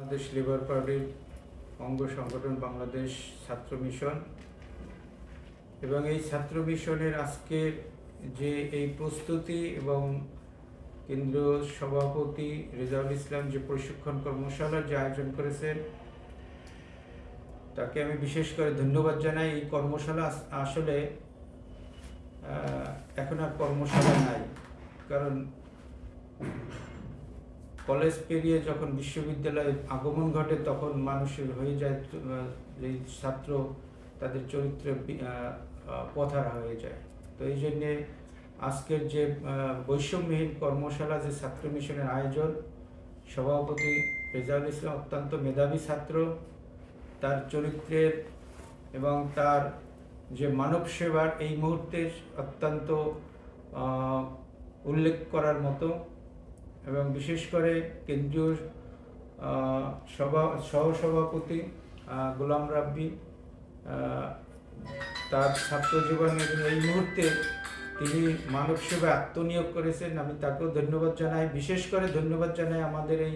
Bangladesh labour পার্টির অঙ্গ সংগঠন বাংলাদেশ ছাত্র মিশন। এবং এই ছাত্র মিশনের আজকের যে এই প্রস্তুতি এবং কেন্দ্রীয় সভাপতি রেজাউল ইসলাম যে প্রশিক্ষণ কর্মশালার যে আয়োজন করেছেন, তাকে আমি বিশেষ করে ধন্যবাদ জানাই। এই কর্মশালা আসলে এখন আর কর্মশালা নাই। কারণ কলেজ পেরিয়ে যখন বিশ্ববিদ্যালয়ে আগমন ঘটে, তখন মানুষের হয়ে যায় এই ছাত্র তাদের চরিত্রে পথারা হয়ে যায়। তো এই জন্যে আজকের যে বৈষম্যহীন কর্মশালা, যে ছাত্র মিশনের আয়োজন, সভাপতি রেজাউল ইসলাম অত্যন্ত মেধাবী ছাত্র, তার চরিত্রের এবং তার যে মানব সেবার এই মুহূর্তে অত্যন্ত উল্লেখ করার মতো এবং বিশেষ করে কেন্দ্রীয় সভা, সহসভাপতি গোলাম রাব্বি তার ছাত্র জীবনের এই মুহূর্তে তিনি মানব সেবায় আত্মনিয়োগ করেছেন। আমি তাকেও ধন্যবাদ জানাই। বিশেষ করে ধন্যবাদ জানাই আমাদের এই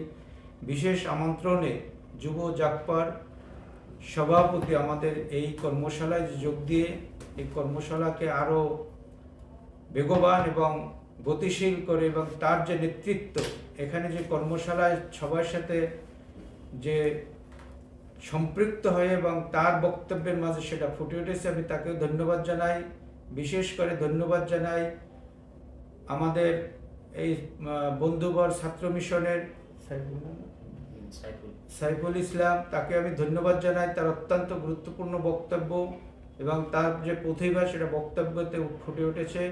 বিশেষ আমন্ত্রণে যুব জাগপার সভাপতি আমাদের এই কর্মশালায় যোগ দিয়ে এই কর্মশালাকে আরও বেগবান এবং গতিশীল করে এবং তার যে নেতৃত্ব এখানে যে কর্মশালায় সবার সাথে যে সম্পৃক্ত হয়ে এবং তার বক্তব্যের মাঝে সেটা ফুটে উঠেছে আমি তাকেও ধন্যবাদ জানাই। বিশেষ করে ধন্যবাদ জানাই আমাদের এই বন্ধুবর ছাত্র মিশনের সাইফুল ইসলাম তাকে আমি ধন্যবাদ জানাই। তার অত্যন্ত গুরুত্বপূর্ণ বক্তব্য এবং তার যে প্রতিভা সেটা বক্তব্যতে ফুটে উঠেছে।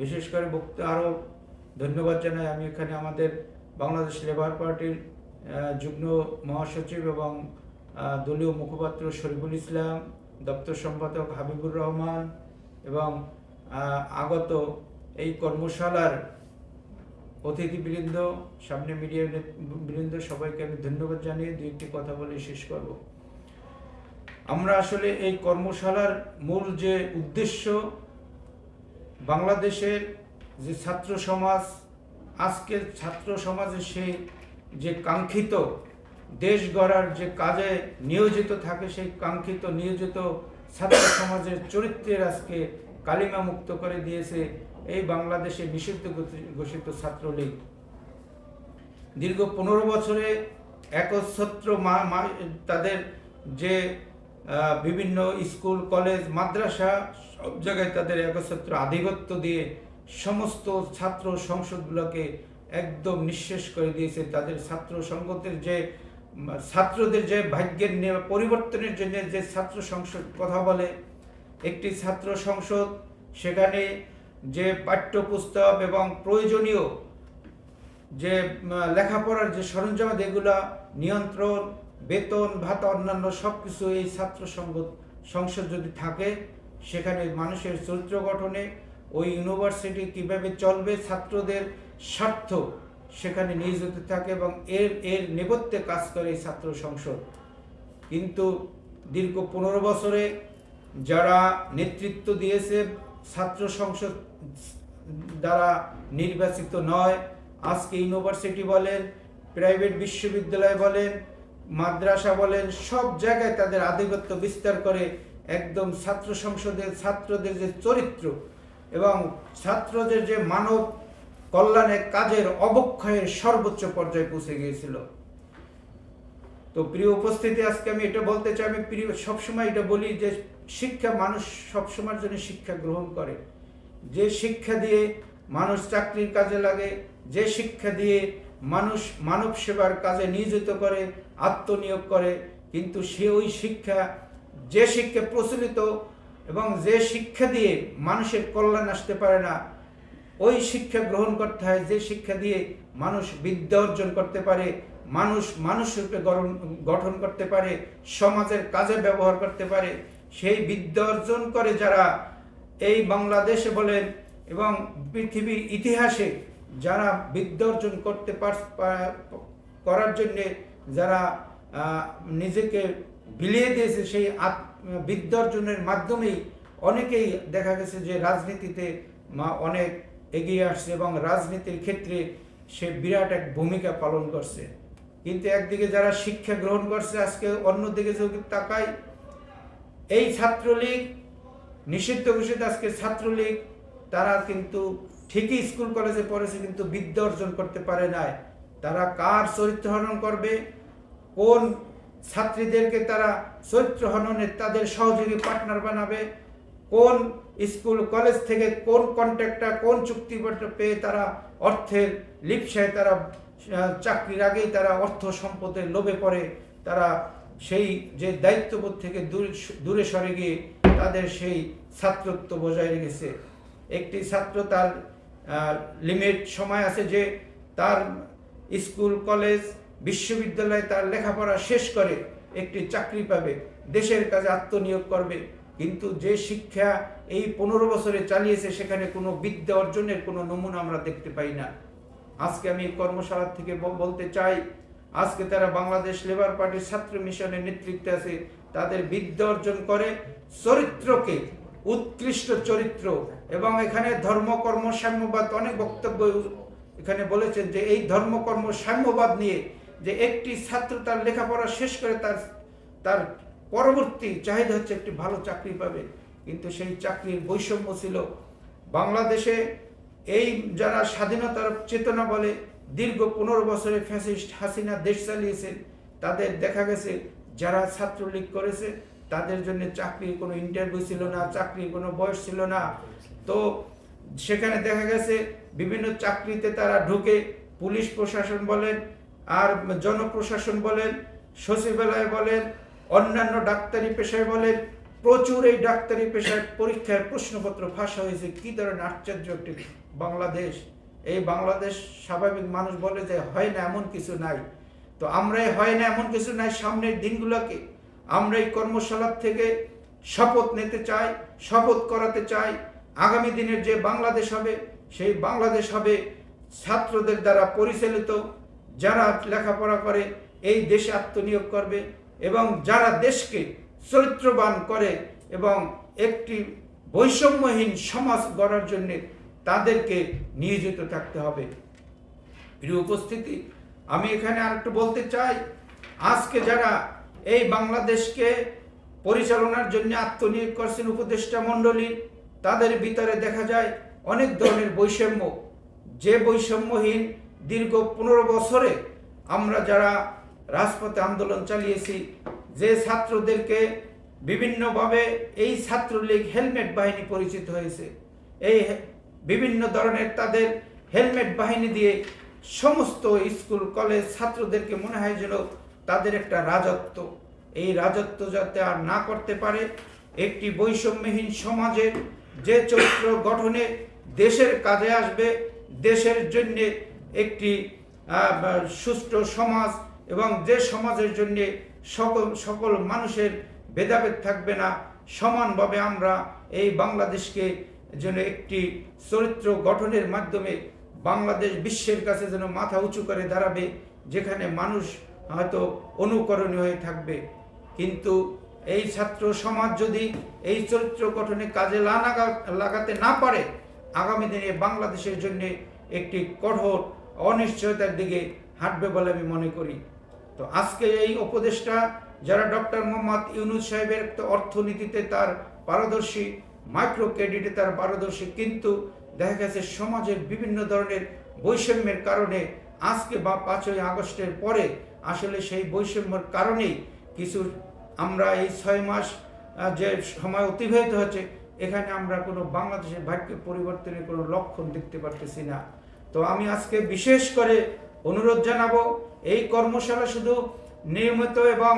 বিশেষ করে বক্ত আরও ধন্যবাদ জানাই। আমি এখানে আমাদের বাংলাদেশ লেবার পার্টির যুগ্ম মহাসচিব এবং দলীয় মুখপাত্র শরীফুল ইসলাম, দপ্তর সম্পাদক হাবিবুর রহমান এবং আগত এই কর্মশালার অতিথিবৃন্দ, সামনে মিডিয়া বৃন্দ সবাইকে আমি ধন্যবাদ জানিয়ে দু একটি কথা বলে শেষ করব। আমরা আসলে এই কর্মশালার মূল যে উদ্দেশ্য বাংলাদেশের যে ছাত্র সমাজ, আজকের ছাত্র সমাজে সেই যে কাঙ্ক্ষিত দেশ গড়ার যে কাজে নিয়োজিত থাকে, সেই কাঙ্ক্ষিত নিয়োজিত ছাত্র সমাজের চরিত্রের আজকে কালিমা মুক্ত করে দিয়েছে এই বাংলাদেশে নিষিদ্ধ ঘোষি- ঘোষিত ছাত্রলীগ। দীর্ঘ পনেরো বছরে একচ্ছত্র মা- তাদের যে বিভিন্ন স্কুল, কলেজ, মাদ্রাসা, সব জায়গায় তাদের একচ্ছত্র আধিপত্য দিয়ে সমস্ত ছাত্র সংসদগুলোকে একদম নিঃশেষ করে দিয়েছে। তাদের ছাত্র সংগতের যে, ছাত্রদের যে ভাগ্যের পরিবর্তনের জন্য যে ছাত্র সংসদ কথা বলে, একটি ছাত্র সংসদ, সেখানে যে পাঠ্যপুস্তক এবং প্রয়োজনীয় যে লেখাপড়ার যে সরঞ্জাম, এগুলা নিয়ন্ত্রণ বেতন, ভাতা, অন্যান্য সব কিছু এই ছাত্র সংসদ যদি থাকে, সেখানে মানুষের চরিত্র গঠনে ওই ইউনিভার্সিটি কীভাবে চলবে, ছাত্রদের স্বার্থ সেখানে নিয়োজিত থাকে এবং এর এর নেপথ্যে কাজ করে এই ছাত্র সংসদ। কিন্তু দীর্ঘ পনেরো বছরে যারা নেতৃত্ব দিয়েছে, ছাত্র সংসদ দ্বারা নির্বাচিত নয়, আজকে ইউনিভার্সিটি বলেন, প্রাইভেট বিশ্ববিদ্যালয় বলেন মাদ্রাসা বলেন, সব জায়গায় তাদের আধিপত্য বিস্তার করে একদম ছাত্র সংসদের, ছাত্রদের যে চরিত্র এবং ছাত্রদের যে মানব কল্যাণের কাজের অবক্ষয়ের সর্বোচ্চ পর্যায়ে পৌঁছে গিয়েছিল। তো প্রিয় উপস্থিতি, আজকে আমি এটা বলতে চাই, আমি প্রিয়, সবসময় এটা বলি যে শিক্ষা মানুষ সবসময়ের জন্য শিক্ষা গ্রহণ করে। যে শিক্ষা দিয়ে মানুষ চাকরির কাজে লাগে, যে শিক্ষা দিয়ে মানুষ মানব সেবার কাজে নিয়োজিত করে, আত্মনিয়োগ করে, কিন্তু সে ওই শিক্ষা, যে শিক্ষা প্রচলিত এবং যে শিক্ষা দিয়ে মানুষের কল্যাণ আসতে পারে না, ওই শিক্ষা গ্রহণ করতে হয়, যে শিক্ষা দিয়ে মানুষ বিদ্যা অর্জন করতে পারে, মানুষ মানুষ রূপে গঠন- গঠন করতে পারে, সমাজের কাজে ব্যবহার করতে পারে, সেই বিদ্যা অর্জন করে যারা এই বাংলাদেশে বলেন এবং পৃথিবীর ইতিহাসে যারা বিদ্যা অর্জন করতে করার জন্যে যারা নিজেকে বিলিয়ে দিয়েছে সেই বিদ্যা অর্জনের মাধ্যমেই অনেকেই দেখা গেছে যে রাজনীতিতে অনেক এগিয়ে আসছে এবং রাজনীতির ক্ষেত্রে সে বিরাট এক ভূমিকা পালন করছে। কিন্তু একদিকে যারা শিক্ষা গ্রহণ করছে, আজকে অন্যদিকে যদি তাকাই, এই ছাত্রলীগ, নিষিদ্ধ ঘোষিত আজকে ছাত্রলীগ, তারা কিন্তু ঠিকই স্কুল, কলেজে পড়েছে কিন্তু বিদ্যা অর্জন করতে পারে নাই। তারা কার চরিত্র হনন করবে? কোন ছাত্রীদেরকে তারা চরিত্র হননে তাদের সহযোগী পার্টনার বানাবে? কোন স্কুল, কলেজ থেকে কোন কন্ট্রাক্টটা কোন চুক্তিপত্র পেয়ে তারা অর্থের লিপসায় তারা চাকরির আগেই তারা অর্থ সম্পদের লোভে পড়ে? তারা সেই যে দায়িত্ববোধ থেকে দূরে দূরে সরে গিয়ে তাদের সেই ছাত্রত্ব বজায় রেখেছে। একটি ছাত্র তার লিমিট সময় আছে যে তার স্কুল, কলেজ, বিশ্ববিদ্যালয়ে তার লেখাপড়া শেষ করে একটি চাকরি পাবে, দেশের কাজে আত্মনিয়োগ করবে। কিন্তু যে শিক্ষা এই পনেরো বছরে চালিয়েছে, সেখানে কোনো বিদ্যা অর্জনের কোনো নমুনা আমরা দেখতে পাই না। আজকে আমি কর্মশালা থেকে বলতে চাই, আজকে তারা বাংলাদেশ লেবার পার্টির ছাত্র মিশনের নেতৃত্বে আছে, তাদের বিদ্যা অর্জন করে চরিত্রকে উৎকৃষ্ট চরিত্র এবং এখানে ধর্মকর্ম সাম্যবাদ, অনেক বক্তব্য এখানে বলেছেন যে এই ধর্মকর্ম সাম্যবাদ নিয়ে যে একটি ছাত্র তার লেখাপড়া শেষ করে তার তার পরবর্তী চাহিদা হচ্ছে একটি ভালো চাকরি পাবে। কিন্তু সেই চাকরির বৈষম্য ছিল। বাংলাদেশে এই যারা স্বাধীনতার চেতনা বলে, দীর্ঘ পনেরো বছরে ফ্যাসিস্ট হাসিনা দেশ চালিয়েছেন, তাদের দেখা গেছে যারা ছাত্রলীগ করেছে তাদের জন্য চাকরির কোনো ইন্টারভিউ ছিল না, চাকরির কোনো বয়স ছিল না। তো সেখানে দেখা গেছে বিভিন্ন চাকরিতে তারা ঢুকে পুলিশ প্রশাসন বলেন আর জনপ্রশাসন বলেন, সচিবালয় বলেন, অন্যান্য ডাক্তারি পেশায় বলেন, প্রচুর এই ডাক্তারি পেশায় পরীক্ষার প্রশ্নপত্র ফাঁসা হয়েছে। কি ধরনের আশ্চর্য একটি বাংলাদেশ। এই বাংলাদেশ স্বাভাবিক মানুষ বলে যে হয় না এমন কিছু নাই। তো আমরা হয় না এমন কিছু নাই সামনের দিনগুলোকে। আমরা এই কর্মশালার থেকে শপথ নিতে চাই, শপথ করাতে চাই। আগামী দিনের যে বাংলাদেশ হবে, সেই বাংলাদেশ হবে ছাত্রদের দ্বারা পরিচালিত। যারা লেখাপড়া করে, এই দেশে আত্মনিয়োগ করবে এবং যারা দেশকে চরিত্রবান করে এবং একটি বৈষম্যহীন সমাজ গড়ার জন্য তাদেরকে নিয়োজিত থাকতে হবে। প্রিয় উপস্থিতি, আমি এখানে আর একটু বলতে চাই, আজকে যারা এই বাংলাদেশকে পরিচালনার জন্য আত্মনিয়োগ করছেন উপদেষ্টা মণ্ডলী। তাদের ভিতরে দেখা যায় অনেক ধরনের বৈষম্য। যে বৈষম্যহীন দীর্ঘ পনেরো বছরে আমরা যারা রাজপথে আন্দোলন চালিয়েছি, যে ছাত্রদেরকে বিভিন্নভাবে এই ছাত্রলীগ হেলমেট বাহিনী পরিচিত হয়েছে, এই বিভিন্ন ধরনের তাদের হেলমেট বাহিনী দিয়ে সমস্ত স্কুল, কলেজ ছাত্রদেরকে মনে হয় যেন তাদের একটা রাজত্ব। এই রাজত্ব যাতে আর না করতে পারে, একটি বৈষম্যহীন সমাজের যে চরিত্র গঠনে দেশের কাজে আসবে, দেশের জন্যে একটি সুষ্ঠু সমাজ এবং যে সমাজের জন্যে সকল সকল মানুষের ভেদাভেদ থাকবে না, সমানভাবে আমরা এই বাংলাদেশকে যেন একটি চরিত্র গঠনের মাধ্যমে বাংলাদেশ বিশ্বের কাছে যেন মাথা উঁচু করে দাঁড়াবে, যেখানে মানুষ হয়তো অনুকরণীয় হয়ে থাকবে। কিন্তু এই ছাত্র সমাজ যদি এই চরিত্র গঠনে কাজে লাগাতে না পারে, আগামী দিনে বাংলাদেশের জন্য একটি কঠোর অনিশ্চয়তার দিকে হাঁটবে বলে আমি মনে করি। তো আজকে এই উপদেশটা যারা ডক্টর মোহাম্মদ ইউনুস সাহেবের অর্থনীতিতে তার পারদর্শী মাইক্রো ক্রেডিটে তার পারদর্শী, কিন্তু দেখা গেছে সমাজের বিভিন্ন ধরনের বৈষম্যের কারণে আজকে বা পাঁচই আগস্টের পরে আসলে সেই বৈষম্যর কারণেই কিছু আমরা এই ছয় মাস যে সময় অতিবাহিত হচ্ছে এখানে আমরা কোনো বাংলাদেশের ভাগ্য পরিবর্তনের কোনো লক্ষণ দেখতে পারতেছি না। তো আমি আজকে বিশেষ করে অনুরোধ জানাব, এই কর্মশালা শুধু নিয়মিত এবং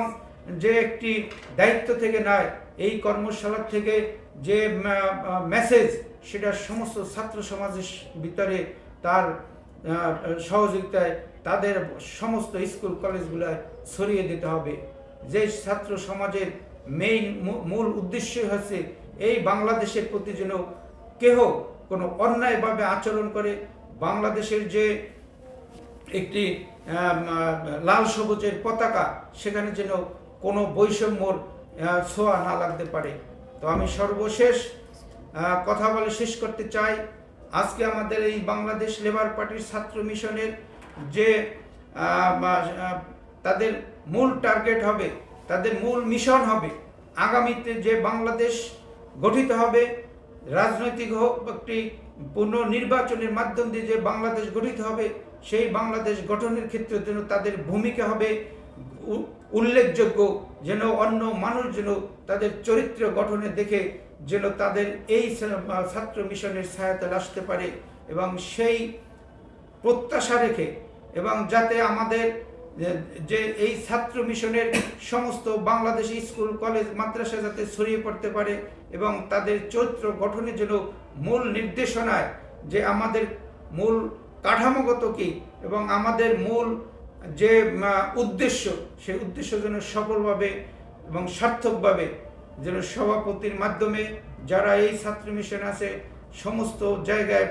যে একটি দায়িত্ব থেকে নয়, এই কর্মশালা থেকে যে মেসেজ সেটা সমস্ত ছাত্র সমাজের ভিতরে তার সহযোগিতায় তাদের সমস্ত স্কুল কলেজগুলোয় ছড়িয়ে দিতে হবে। যে ছাত্র সমাজের মেইন মূল উদ্দেশ্যই হচ্ছে এই বাংলাদেশের প্রতি যেন কেহ কোনো অন্যায়ভাবে আচরণ করে। বাংলাদেশের যে একটি লাল সবুজের পতাকা, সেখানে যেন কোনো বৈষম্যর ছোঁয়া না লাগতে পারে। তো আমি সর্বশেষ কথা বলে শেষ করতে চাই। আজকে আমাদের এই বাংলাদেশ লেবার পার্টির ছাত্র মিশনের যে তাদের মূল টার্গেট হবে, তাদের মূল মিশন হবে, আগামীতে যে বাংলাদেশ গঠিত হবে, রাজনৈতিক হোক একটি পুনর্নির্বাচনের মাধ্যম দিয়ে যে বাংলাদেশ গঠিত হবে, সেই বাংলাদেশ গঠনের ক্ষেত্রে যেন তাদের ভূমিকা হবে উল্লেখযোগ্য, যেন অন্য মানুষ যেন তাদের চরিত্র গঠনে দেখে যেন তাদের এই ছাত্র মিশনের সহায়তা আসতে পারে এবং সেই প্রত্যাশা রেখে এবং যাতে আমাদের, যে- এই ছাত্র মিশনের সমস্ত বাংলাদেশি স্কুল, কলেজ, মাদ্রাসা যাতে ছড়িয়ে পড়তে পারে এবং তাদের চরিত্র গঠনের জন্য মূল নির্দেশনায় যে আমাদের মূল কাঠামোগত কি এবং আমাদের মূল যে উদ্দেশ্য, সেই উদ্দেশ্য যেন সফলভাবে এবং সার্থকভাবে যেন সভাপতির মাধ্যমে যারা এই ছাত্র মিশন আছে, সমস্ত জায়গায়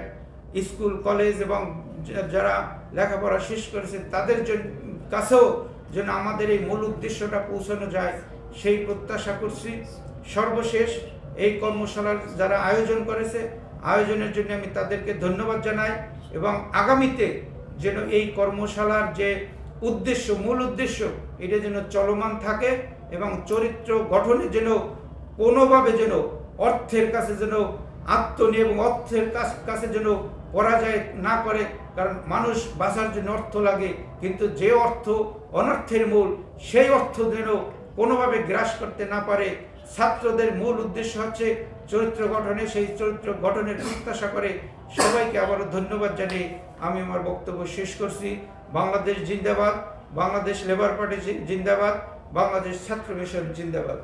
স্কুল, কলেজ এবং যারা লেখাপড়া শেষ করেছে, তাদের জন্য কাছেও যেন আমাদের এই মূল উদ্দেশ্যটা পৌঁছানো যায়, সেই প্রত্যাশা করছি। সর্বশেষ এই কর্মশালার যারা আয়োজন করেছে, আয়োজনের জন্য আমি তাদেরকে ধন্যবাদ জানাই এবং আগামীতে যেন এই কর্মশালার যে উদ্দেশ্য, মূল উদ্দেশ্য, এটা যেন চলমান থাকে এবং চরিত্র গঠনে যেন কোনোভাবে যেন অর্থের কাছে যেন আত্মনিয়োগ এবং অর্থের কাছে যেন পরাজয় না করে কারণ মানুষ বাঁচার জন্য অর্থ লাগে, কিন্তু যে অর্থ অনর্থের মূল, সেই অর্থ যেন কোনোভাবে গ্রাস করতে না পারে। ছাত্রদের মূল উদ্দেশ্য হচ্ছে চরিত্র গঠনে, সেই চরিত্র গঠনের প্রত্যাশা করে। সবাইকে আবারও ধন্যবাদ জানিয়ে আমি আমার বক্তব্য শেষ করছি। বাংলাদেশ জিন্দাবাদ, বাংলাদেশ লেবার পার্টি জিন্দাবাদ, বাংলাদেশ ছাত্র মিশন জিন্দাবাদ।